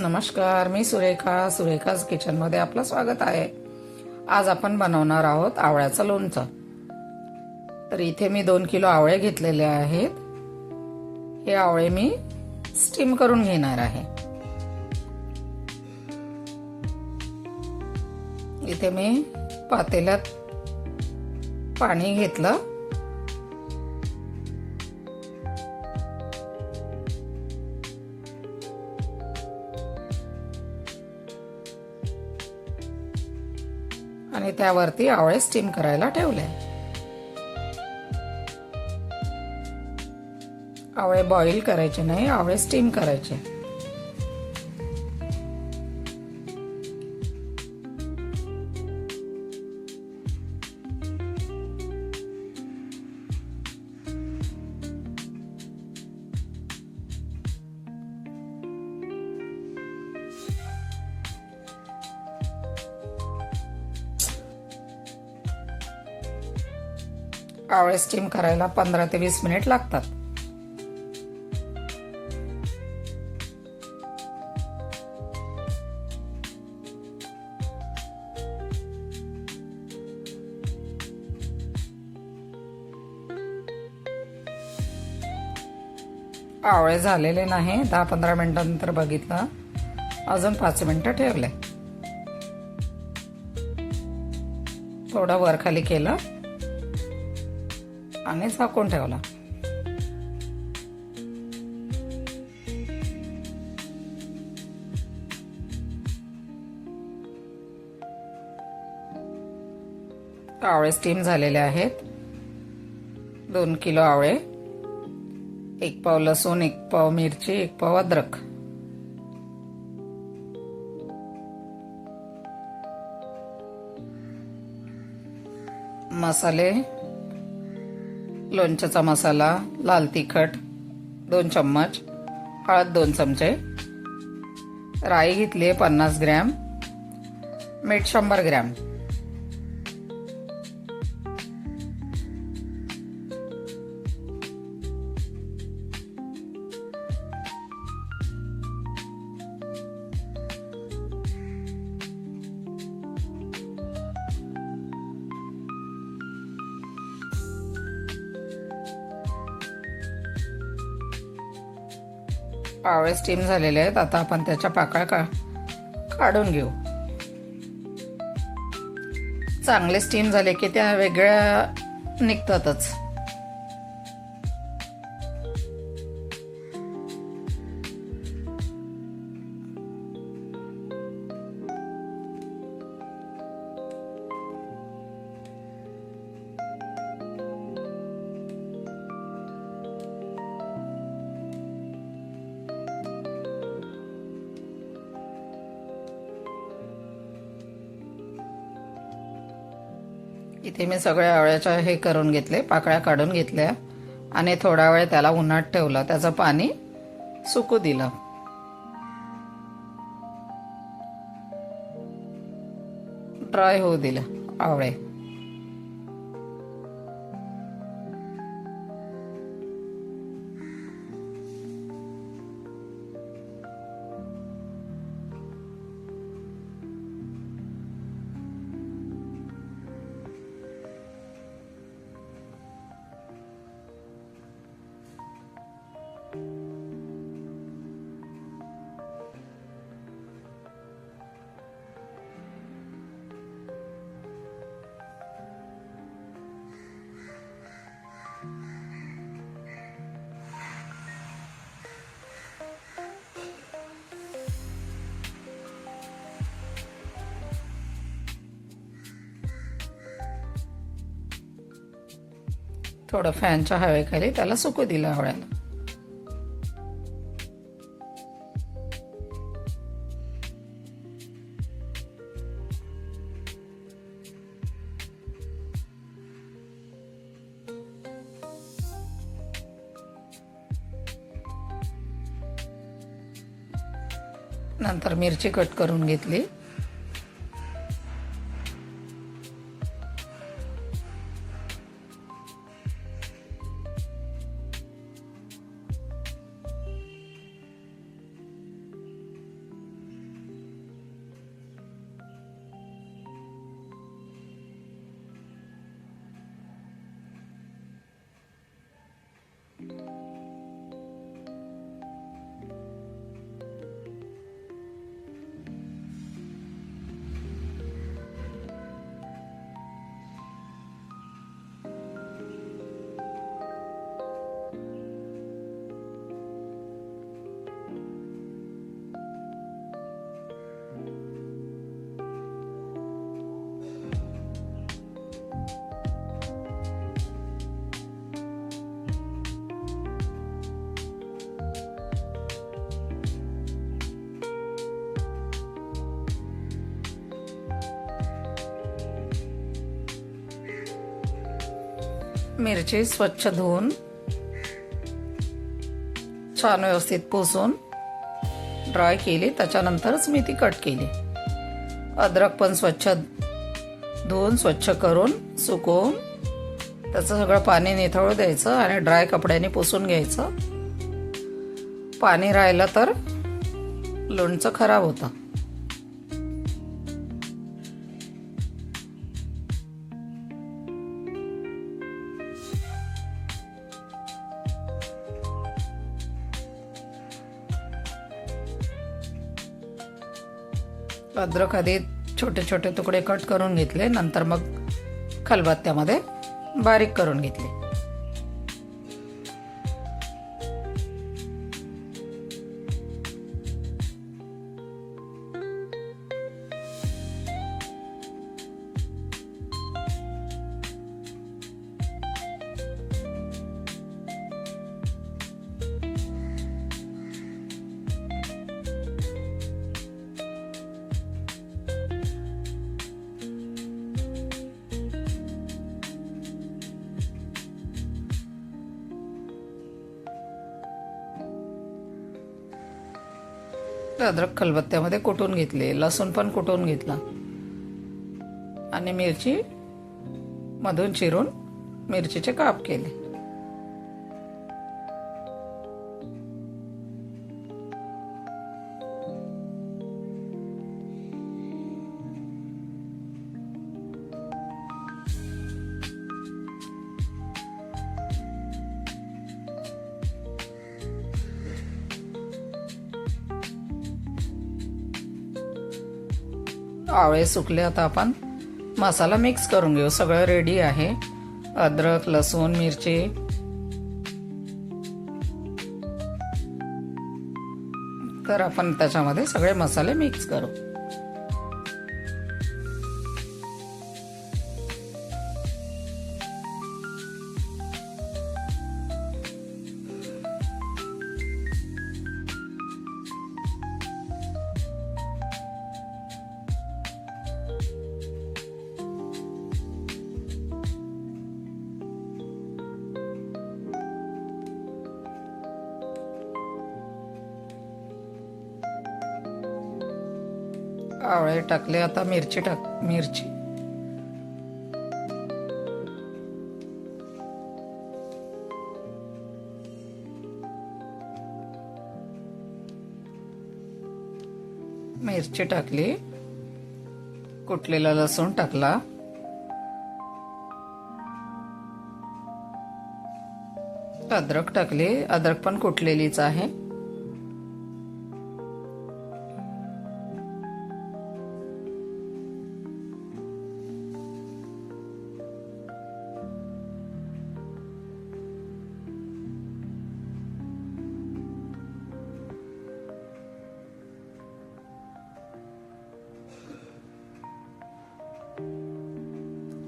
नमस्कार मी सुरेखा सुरेखाज किचनमध्ये आपलं स्वागत आहे. आज आपण बनवणार आहोत आवळ्याचं लोणचं. तर इथे मी दोन किलो आवळे घेतलेले आहेत. हे आवळे मी स्टीम करून घेणार आहे. इथे मी पातेल्यात पाणी घेतलं. आणि त्यावरती आवळे स्टीम करायला ठेवले. आवळे बॉईल करायचे नाही आवळे स्टीम करायचे. आवळे स्टीम करायला पंधरा ते वीस मिनिट लागतात. आवळे झालेले नाही दहा पंधरा मिनिटांनंतर बघितलं. अजून पाच मिनिटं ठेवले. थोडं वर खाली केलं. आणि झाकून ठेवला. आवळे स्टीम झालेले आहेत. दोन किलो आवळे एक पाव लसूण एक पाव मिरची एक पाव अद्रक. मसाले लोणच्याचा मसाला लाल तिखट दोन चम्मच हळद दोन चमचे राई घेतली आहे पन्नास ग्रॅम मीठ शंभर ग्रॅम. आवळे स्टीम झालेले आहेत. आता आपण त्याच्या पाकळ्या का काढून घेऊ. चांगले स्टीम झाले की त्या वेगळ्या निघतातच. इथे मी सगळ्या आवळ्याच्या हे करून घेतले पाकळ्या काढून घेतल्या आणि थोडा वेळ त्याला उन्हात ठेवलं. त्याचं पाणी सुकू दिलं. ड्राय होऊ दिलं आवळे. थोडं फॅनच्या हवेखाली त्याला सुकू दिलं आवळ्याला नंतर मिरची कट करून घेतली. मिरची स्वच्छ धुवून छान व्यवस्थित पुसून ड्राय केली. त्याच्यानंतरच मी ती कट केली. अद्रक पण स्वच्छ धुवून स्वच्छ करून सुकवून त्याचं सगळं पाणी निथळू द्यायचं आणि ड्राय कपड्याने पुसून घ्यायचं. पाणी राहिलं तर लोणचं खराब होतं. अद्रक आधी छोटे छोटे तुकडे कट करून घेतले. नंतर मग खलबत्त्यामध्ये बारीक करून घेतले. अद्रक खलबत्त्यामध्ये कुटून घेतले? लसूण पण कुटून घेतला? आणि मिरची मधून चिरून मिरचीचे काप केले. आवळे सुकले आता आपण. मसाला मिक्स करून घेऊ. सगळं रेडी आहे. अद्रक लसूण मिरची. तर आपण त्याच्यामध्ये सगळे मसाले मिक्स करू. आवळे टाकले आता मिरची टाक मिरची. मिरची टाकली कुटलेला लसूण टाकला. अद्रक टाकली अद्रक पण कुटलेलीच आहे.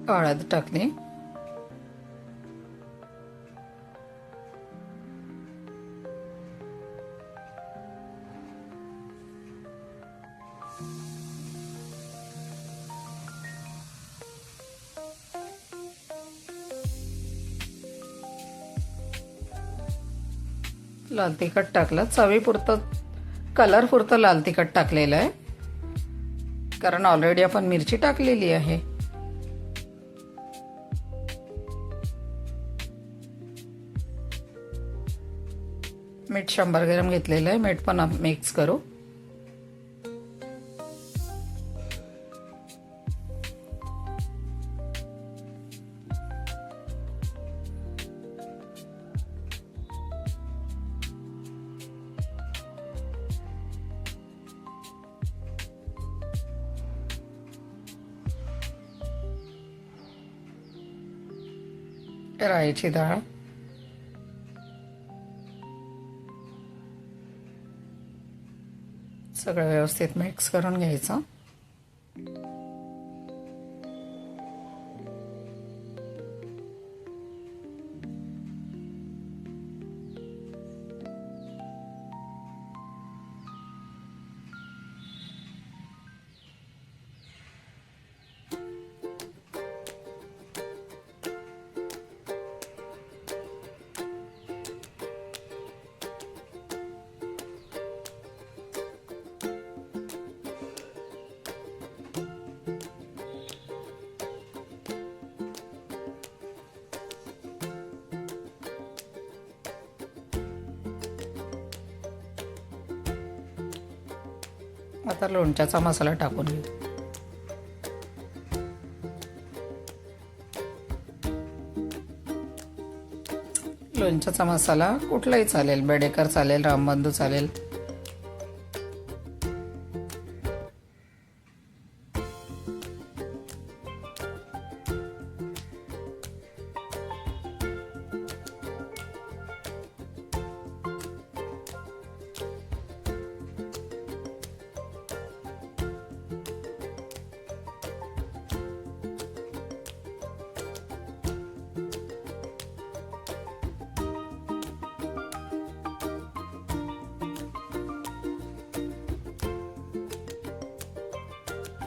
हळद टाकली लाल तिखट टाकलं. चवीपुरतं कलरपुरतं लाल तिखट टाकलेलं आहे. कारण ऑलरेडी आपण मिरची टाकलेली आहे. मीठ शंभर ग्रॅम घेतलेलं आहे. मीठ पण मिक्स करू. राईची डाळ. सगळं व्यवस्थित मिक्स करून घ्यायचं. आता लोणच्याचा मसाला टाकून घेऊ. लोणच्याचा मसाला कुठलाही चालेल बेडेकर चालेल रामबंधू चालेल.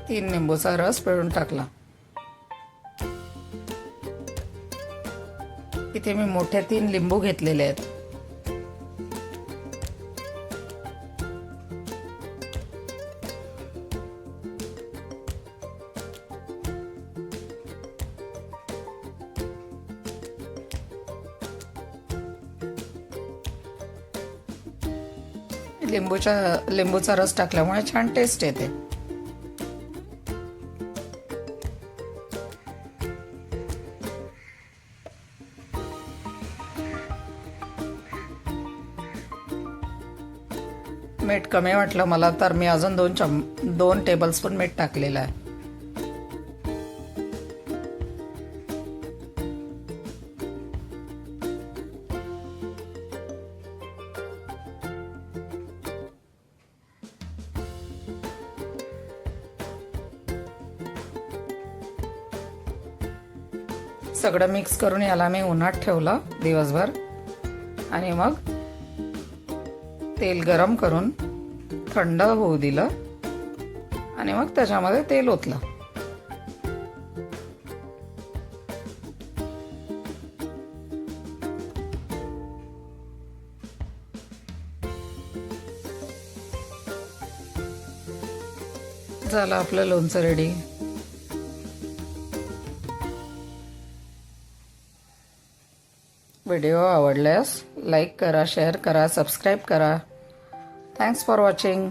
तीन लिंबूचा रस पिळून टाकला. इथे मी मोठे तीन लिंबू घेतलेले आहेत. लिंबूच्या लिंबूचा रस टाकल्यामुळे छान टेस्ट येते. मीठ कमी वाटलं मला तर मी अजून दोन चम दोन टेबलस्पून मीठ टाकलेलं आहे. सगळं मिक्स करून याला मी उन्हात ठेवलं दिवसभर. आणि मग तेल गरम करून थंड होऊ दिलं आणि मग त्याच्यामध्ये तेल ओतलं. झालं आपलं लोणचं रेडी व्हिडिओ आवडल्यास लाईक करा शेअर करा सबस्क्राईब करा. Thanks for watching